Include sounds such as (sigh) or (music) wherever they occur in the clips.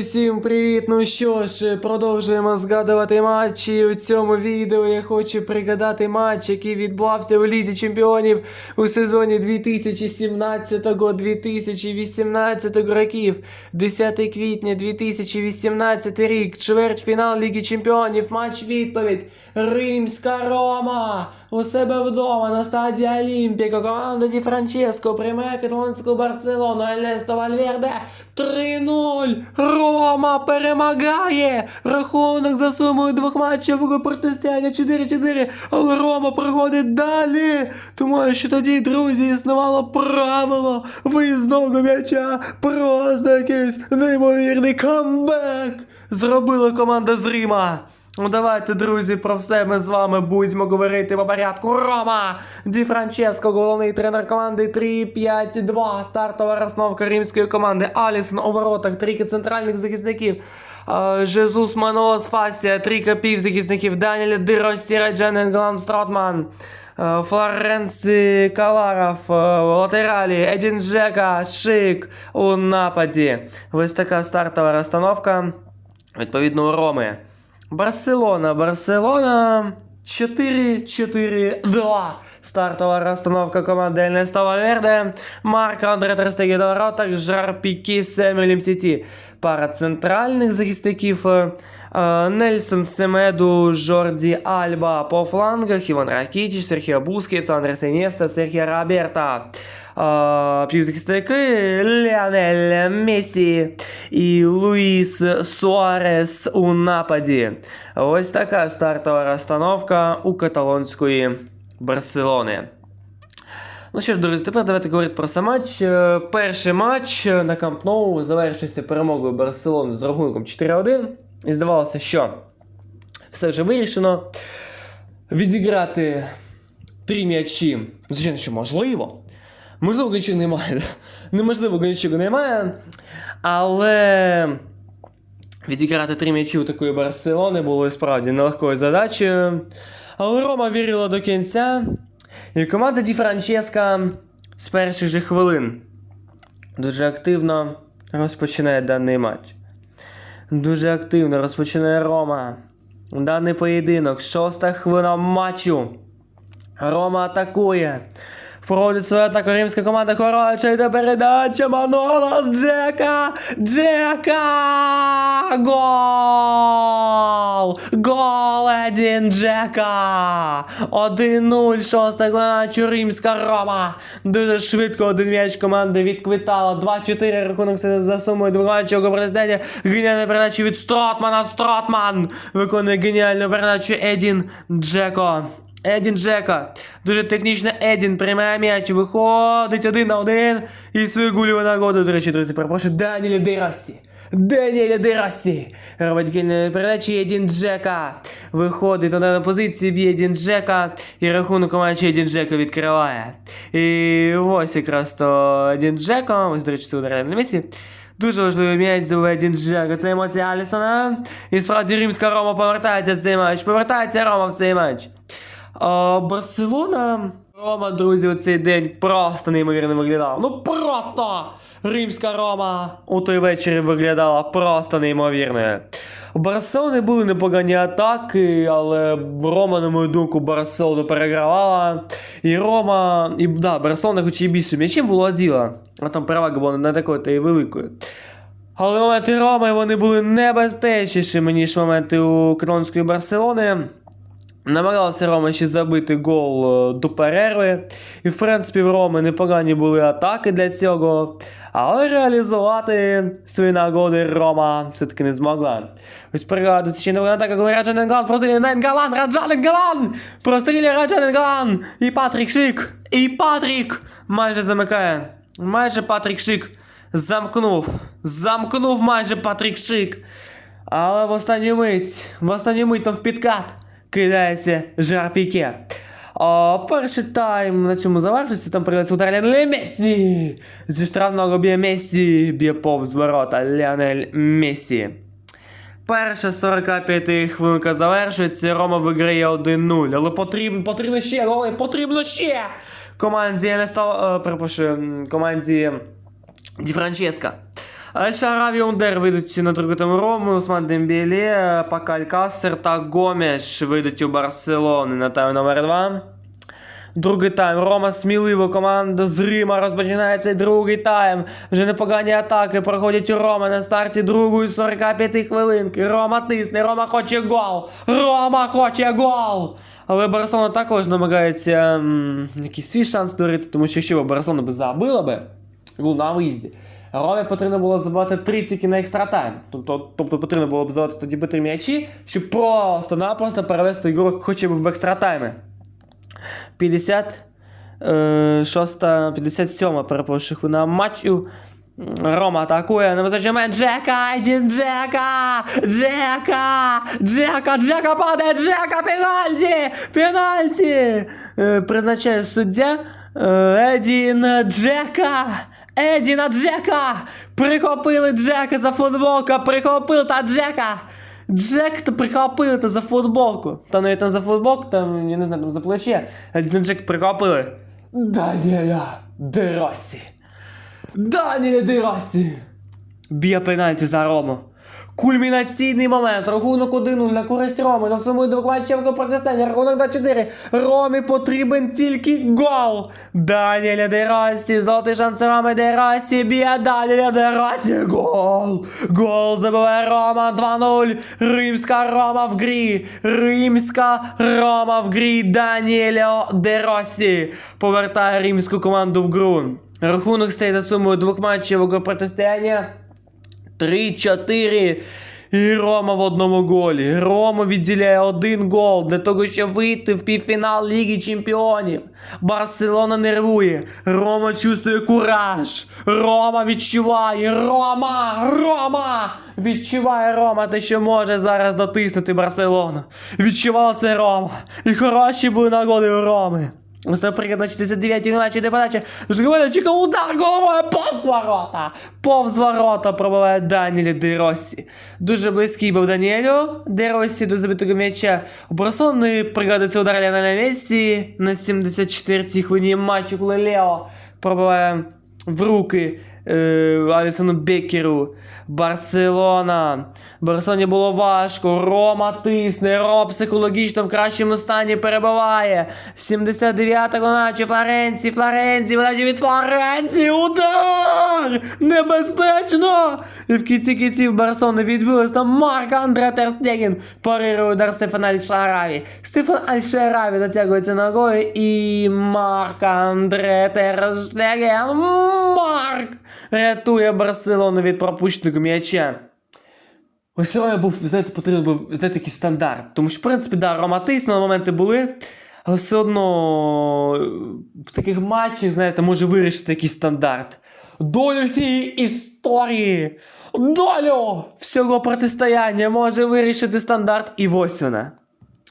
усім привіт! Ну що ж, продовжуємо згадувати матчі. У цьому відео я хочу пригадати матч, який відбувався у Лізі Чемпіонів у сезоні 2017-2018 років. 10 квітня 2018 рік, чвертьфінал Ліги Чемпіонів, матч відповідь. Римська Рома у себе вдома на стадії Олімпіко. Команда Ді Франческо приймає каталонську Барселону. Елесто Вальверде 3-0. Рома перемагає. Рахунок за сумою двох матчів протистояння 4-4. Але Рома проходить далі. Тому що тоді, друзі, існувало правило виїзного м'яча. Просто якийсь неймовірний камбек. Зробила команда з Рима. Ну давайте, друзі, про все ми з вами будемо говорити по порядку. Рома! Ді Франческо, головний тренер команди 3-5-2. Стартова розновка римської команди. Алісон у воротах, трійка центральних захисників. Е, Жезус Манолос Фасія, трійка півзахисників. Даніель Диросі, Реджен Енглан Стротман. е, Флоренці Каларов е, латералі, Едін Джека, Шик у нападі. Ось така стартова розстановка. Відповідно, у Роми. Барселона, Барселона 4-4-2. Стартова розстановка команди Ернеста Вальверде, Марко Андре Терстегі на воротах, Жар Пікі, Семель Мтіті. Пара центральних захисників е, е, Нельсон Семеду, Жорді Альба по флангах, Іван Ракітіч, Серхіо Бускетс, Андрес Інєста, Серхіо Роберта. Е, Півзахисники Леонель Месі і Луїс Суарес у нападі. Ось така стартова розстановка у каталонської Барселони. Ну що ж, друзі, тепер давайте говорити про сам матч. Е, Перший матч на Камп Ноу завершився перемогою Барселони з рахунком 4-1. І здавалося, що все вже вирішено. Відіграти три м'ячі. Звичайно, що можливо. Можливо, нічого немає. (laughs) Неможливо, нічого немає. Але відіграти три м'ячі у такої Барселони було справді нелегкою задачею. Але Рома вірила до кінця. І команда Ді Франческа з перших же хвилин дуже активно розпочинає даний матч. Дуже активно розпочинає Рома. Даний поєдинок. Шоста хвилина матчу. Рома атакує. Проводить свою атаку римська команда Короче, йде передача Манолас Джека! Джека! Гол! Гол Едін Джека! 1-0, шоста матчу римська Рома. Дуже швидко один м'яч команди відквитала. 2-4 рахунок за сумою матчів протистояння. Геніальна передача від Стротмана. Стротман виконує геніальну передачу Едін Джеко. Едін Джека. Дуже технічно Едін приймає м'яч, виходить один на один. І гульову нагоду, до речі, друзі, перепрошую, Даніеля Дерасі. Даніеля Дерасі. Робить геніальну передачу Едін Джека. Виходить на дану позицію, б'є Едін Джека. І рахунок команді Едін Джека відкриває. І ось якраз то Едін Джека. Ось, до речі, це удар на місці. Дуже важливий м'яч забиває Едін Джека. Це емоція Алісона. І справді римська Рома повертається в цей матч. Повертається Рома в цей матч. А, Барселона. Рома, друзі, у цей день просто неймовірно виглядала. Ну просто! Римська Рома у той вечір виглядала просто неймовірною. У Барселони були непогані атаки, але Рома, на мою думку, Барселону перегравала. І Рома. І да, Барселона, хоч і більше м'ячем володіла, а там перевага була не такою та й великою. Але моменти Роми вони були небезпечнішими, ніж моменти у каталонської Барселони. Намагалася Рома ще забити гол е, до перерви. І, в принципі, в Роми непогані були атаки для цього. Але реалізувати свої нагоди Рома все-таки не змогла. Ось пригадується ще не атака, коли Раджан Енгалан простріляє на Енгалан, Раджан Енгалан! Простріляє Раджан Енгалан! І Патрік Шик! І Патрік! Майже замикає. Майже Патрік Шик замкнув. Замкнув майже Патрік Шик. Але в останню мить, в останню мить то в підкат кидається жар піке. А, перший тайм на цьому завершився, там прилетів удар Ліонель Мессі. Зі штрафного б'є Мессі, б'є повз ворота Ліонель Мессі. Перша 45 хвилинка завершується, Рома виграє 1-0. Але потрібно, потрібно ще, голи, потрібно ще! Команді не став, е, перепрошую, команді Ді Франческа. Аль-Шарави Ундер вийдуть на другу тему Рому, Усман Дембеле, Пакаль Кассер та Гомеш вийдуть у Барселони на тайм номер 2. Другий тайм. Рома сміливо. Команда з Рима розпочинає цей другий тайм. Вже непогані атаки проходять у Рома на старті другої 45 хвилинки. Рома тисне, Рома хоче гол. Рома хоче гол. Але Барселона також намагається якийсь свій шанс створити, тому що якщо Барселона би забила би гол на виїзді. Ромі потрібно було забивати 30 на екстра тайм. Тобто, тобто потрібно було б забивати тоді би три м'ячі, щоб просто-напросто перевести ігру хоча б в екстра тайми. 50, е, 6, 57, перепрошую, хвилина матчу. Рома атакує, невисочий момент. Джека, йди, Джека! Джека! Джека, Джека падає, Джека, пенальті! Пенальті! Е, призначає суддя. Е, Едін Джека! Едіна Джека! Прихопили Джека за футболку, прихопили та Джека! Джек то прихопили та за футболку. Там навіть там за футболку, там, я не знаю, там за плече. Едіна Джек прихопили. Даніеля Деросі. Даніель Деросі! Б'є пенальті за Рому. Кульмінаційний момент. Рахунок 1-0 на користь Роми. За сумою двох матчів протистояння. Рахунок 2-4. Ромі потрібен тільки гол. Даніеля Деросі. Золотий шанс Роми Деросі. Б'є Даніеля Деросі. Гол. Гол забиває Рома 2-0. Римська Рома в грі. Римська Рома в грі. Даніело Деросі повертає римську команду в гру. Рахунок стає за сумою двох матчів протистояння. 3-4. І Рома в одному голі. Рома відділяє один гол для того, щоб вийти в півфінал Ліги Чемпіонів. Барселона нервує. Рома чувствує кураж. Рома відчуває. Рома! Рома! Відчуває Рома те, що може зараз дотиснути Барселону. Відчувала це Рома. І хороші були нагоди у Роми. Наприклад, на 69-й матчі де подача. чекав удар головою повз ворота. Повз ворота пробиває Данілі Деросі. Дуже близький був Даніелю Деросі до забитого м'яча. У Барселони пригадується удар Ліонеля Месі на 74-й хвилині матчу, коли Лео пробиває в руки е, Алісону Бекеру. Барселона. Барселоні було важко. Рома тисне. Рома психологічно в кращому стані перебуває. 79-го наче Флоренці. Флоренці. вона від Флоренці. Удар! Небезпечно! І в кінці кінців Барселона відбилась там Марк Андре Терстеген. Парирує удар Стефана Альшараві. Стефан Альшараві затягується ногою і Марк Андре Терстеген. Марк! Рятує Барселону від пропущеного м'яча. Ось Рома був, знаєте, потрібен був знаєте, якийсь стандарт. Тому що, в принципі, да, Рома тиснула, моменти були, але все одно е, в таких матчах, знаєте, може вирішити якийсь стандарт. Долю всієї історії, долю всього протистояння може вирішити стандарт. І ось вона.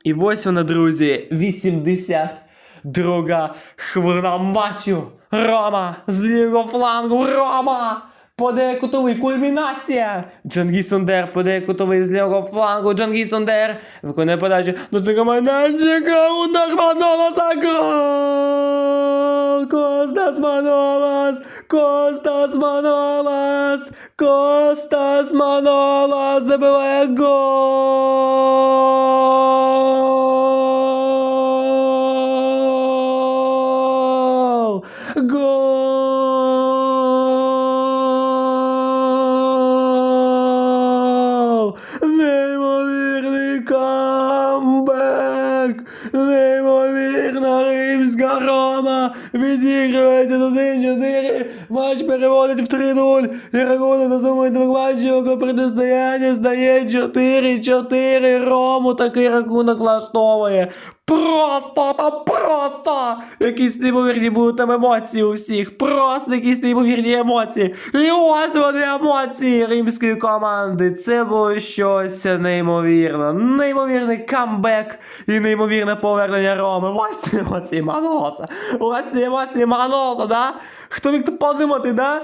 І ось вона, друзі, 82 хвилина матчу. Рома з лівого флангу. Рома! Подає кутовий кульмінація. Джангі Сундер подає кутовий з лівого флангу. Джангі Сундер виконує подачу до майданчика. Удар Маноласа. Гол! Костас Манолас! Костас Манолас! Костас Манолас забиває гол! Відіграється до 1-4. Матч переводить в 3-0. І рахунок на сумою двох матчів протистояння стає 4-4. Рому такий рахунок влаштовує. Просто та просто! Якісь неймовірні будуть там емоції у всіх. Просто якісь неймовірні емоції. І ось вони емоції римської команди. Це було щось неймовірне. Неймовірний камбек і неймовірне повернення Роми. Ось ці емоції Маноса. Ось ці емоції Маноса, да? Хто міг подумати, да?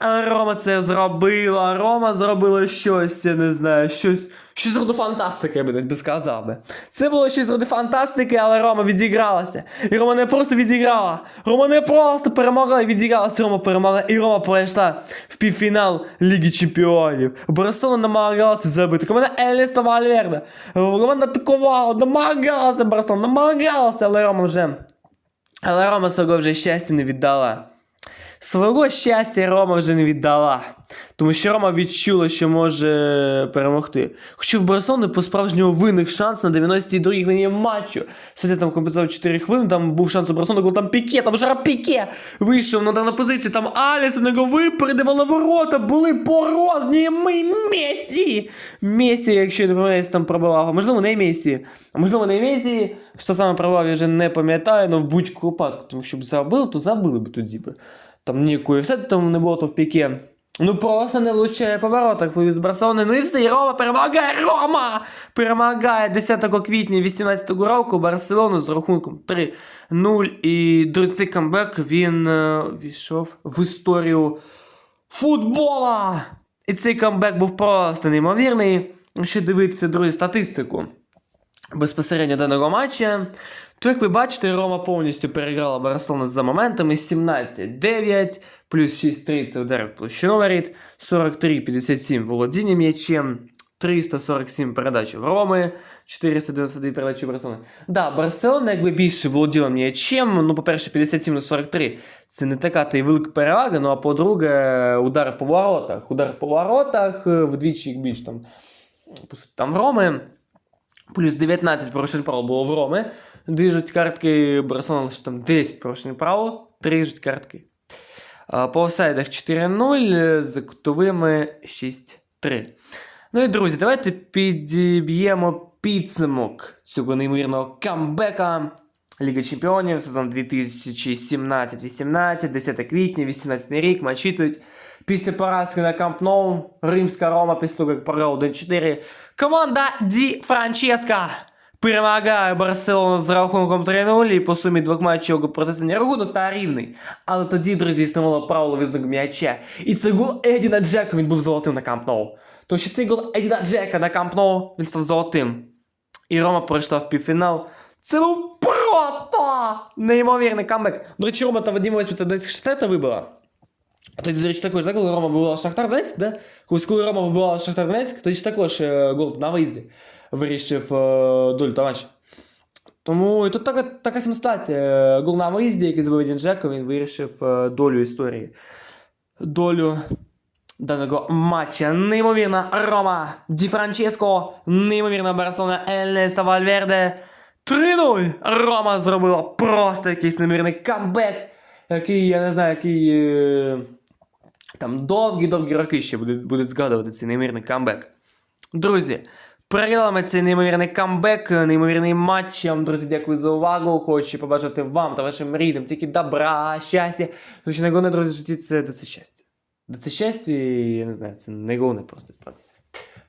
Рома це зробила. Рома зробила щось, я не знаю, щось. Щось роду фантастики, я би так сказав би. Це було щось з роду фантастики, але Рома відігралася. І Рома не просто відіграла. Рома не просто перемогла і відігралася. Рома перемогла. І Рома пройшла в півфінал Ліги Чемпіонів. Барселона намагалася забити. Команда Еліста Вальверде. Команда атакувала, намагалася Барселона, намагалася, але Рома вже. Але Рома свого вже щастя не віддала. Свого щастя Рома вже не віддала. Тому що Рома відчула, що може перемогти. Хоча в Барселони по-справжньому виник шанс на 92-й хвилині матчу. Сидя там компенсував 4 хвилини, там був шанс у Барселони, коли там Піке, там Жара Піке вийшов на дану позицію, там Алісон його випередив ворота, були порожні, ми Месі! Месі, якщо я не помиляюсь, там пробивав. Можливо, не Месі. А можливо, не Месі. Що саме пробивав, я вже не пам'ятаю, але в будь-якому випадку. Тому що б забили, то забили б тоді б. Там ніякої все там не було, то в піке. Ну просто не влучає по воротах вивіз Барселони. Ну і все, і Рома перемагає! Рома! Перемагає 10 квітня 18 року Барселону з рахунком 3-0. І цей камбек він е, війшов в історію футбола! І цей камбек був просто неймовірний. Якщо дивитися, друзі, статистику безпосередньо даного матча, то як ви бачите, Рома повністю переграла Барселону за моментами 17-9, плюс 6-3 це удар в площину воріт, 43-57 володіння м'ячем, 347 передач в Роми, 492 передачі Барселони. Да, Барселона якби більше володіла м'ячем, ну, по-перше, 57 на 43 це не така та й велика перевага, ну а по-друге, удар по воротах. Удар по воротах е, вдвічі більш там, по суті, там в Роми. Плюс 19 порушень правил було в Роми. Дві жовті картки Барселона лише там 10 порушень правил, 3 жовті картки. А, По офсайдах 4-0, за кутовими 6-3. Ну і друзі, давайте підіб'ємо підсумок цього неймовірного камбека. Ліга Чемпіонів, сезон 2017-18, 10 квітня, 18 рік, матч відповідь. Після поразки на Камп Ноу, Римська Рома, після того, як програв 1-4. Команда Ді Франческа перемагає Барселону з рахунком 3-0 і по сумі двох матчів протистояння рахунок та рівний. Але тоді, друзі, існувало правило визнаку м'яча. І це гол Едіна Джека, він був золотим на Камп Ноу. Що цей гол Едіна Джека на Камп Ноу, він став золотим. І Рома пройшла в півфінал. Це був просто неймовірний камбек. До речі, Рома та Вадим Ось десь штета вибила. Тоді, до речі, також, да, коли Рома вибивала Шахтар Донецьк, да? Коли Рома вибивала Шахтар Донецьк, тоді ж також е, гол на виїзді вирішив е, долю та матч. Тому і тут така, така ситуація. Е, Гол на виїзді, який забив Джеко, він вирішив долю історії. Долю даного матча. Неймовірна Рома Ді Франческо, неймовірна Барселона Елнеста Вальверде. 3-0! Рома зробила просто якийсь неймовірний камбек, який, я не знаю, який. Там довгі-довгі роки ще будуть, будуть згадувати цей неймовірний камбек. Друзі, переглядали ми цей неймовірний камбек, неймовірний матч. Я вам, друзі, дякую за увагу. Хочу побажати вам та вашим рідним тільки добра, щастя. Тому що друзі, в житті це, це щастя. До це щастя, я не знаю, це найголовніше просто справді.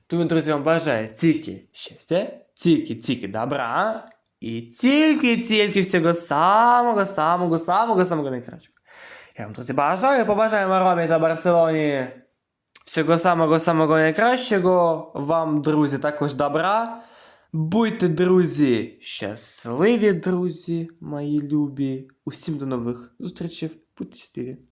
Тому, друзі, вам бажаю тільки щастя, тільки, тільки добра. І тільки, тільки всього самого, самого, самого, самого найкращого. Я вам, друзі, бажаю, побажаємо Ромі та Барселоні. Всього самого самого найкращого. Вам, друзі, також добра. Будьте, друзі, щасливі, друзі, мої любі. Усім до нових зустрічей. Будьте щасливі.